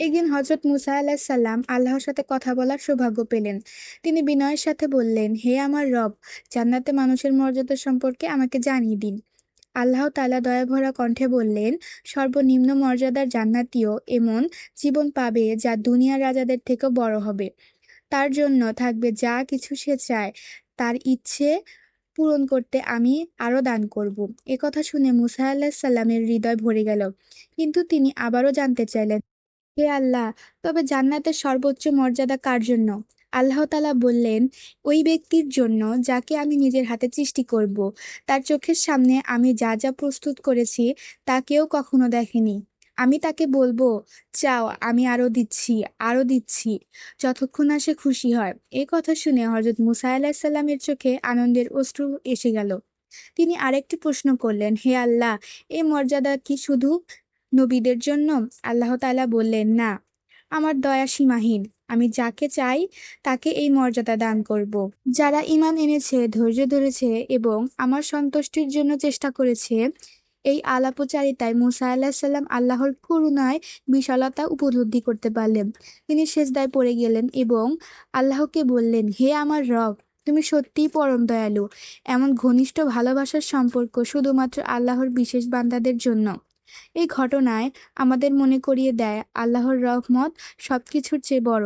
একদিন হজরত মুসা আলাহিসাল্লাম আল্লাহর সাথে কথা বলার সৌভাগ্য পেলেন। তিনি বিনয়ের সাথে বললেন, হে আমার রব, জান্নাতে মানুষের মর্যাদা সম্পর্কে আমাকে জানিয়ে দিন। আল্লাহ তাআলা দয়াভরা কণ্ঠে বললেন, সর্বনিম্ন মর্যাদার জান্নাতীয় এমন জীবন পাবে যা দুনিয়ার রাজাদের থেকেও বড় হবে। তার জন্য থাকবে যা কিছু সে চায়। তার ইচ্ছে পূরণ করতে আমি আরও দান করব। এ কথা শুনে মুসা আলাহিসাল্লামের হৃদয় ভরে গেল। কিন্তু তিনি আবারও জানতে চাইলেন হে আল্লাহ, তবে জান্নাতের সর্বোচ্চ মর্যাদা কার জন্য? আল্লাহ তালা বললেন, ওই ব্যক্তির জন্য যাকে আমি নিজের হাতে সৃষ্টি করব, তার চোখের সামনে আমি যা যা প্রস্তুত করেছি, তা কেউ কখনো দেখেনি। আমি তাকে বলব, চাও, আমি আরও দিচ্ছি আরও দিচ্ছি। যতক্ষণ না সে খুশি হয়। এ কথা শুনে হজরত মুসা আলাহিসাল্লামের চোখে আনন্দের অশ্রু এসে গেল। তিনি আরেকটি প্রশ্ন করলেন, হে আল্লাহ, এ মর্যাদা কি শুধু নবীদের জন্য আল্লাহ তাআলা বললেন, না, আমার দয়া সীমাহীন। আমি যাকে চাই, তাকে এই মর্যাদা দান করব। যারা ঈমান এনেছে, ধৈর্য ধরেছে এবং আমার সন্তুষ্টির জন্য চেষ্টা করেছে, এই আলাপচারিতায় মুসা আলাহিসাল্লাম আল্লাহর করুণায় বিশালতা উপলব্ধি করতে পারলেন। তিনি সেজদায় পড়ে গেলেন এবং আল্লাহকে বললেন, হে আমার রব, তুমি সত্যিই পরম দয়ালু। এমন ঘনিষ্ঠ ভালোবাসার সম্পর্ক শুধুমাত্র আল্লাহর বিশেষ বান্দাদের জন্য। এই ঘটনায় আমাদের মনে করিয়ে দেয় আল্লাহর রহমত সব কিছুর চেয়ে বড়।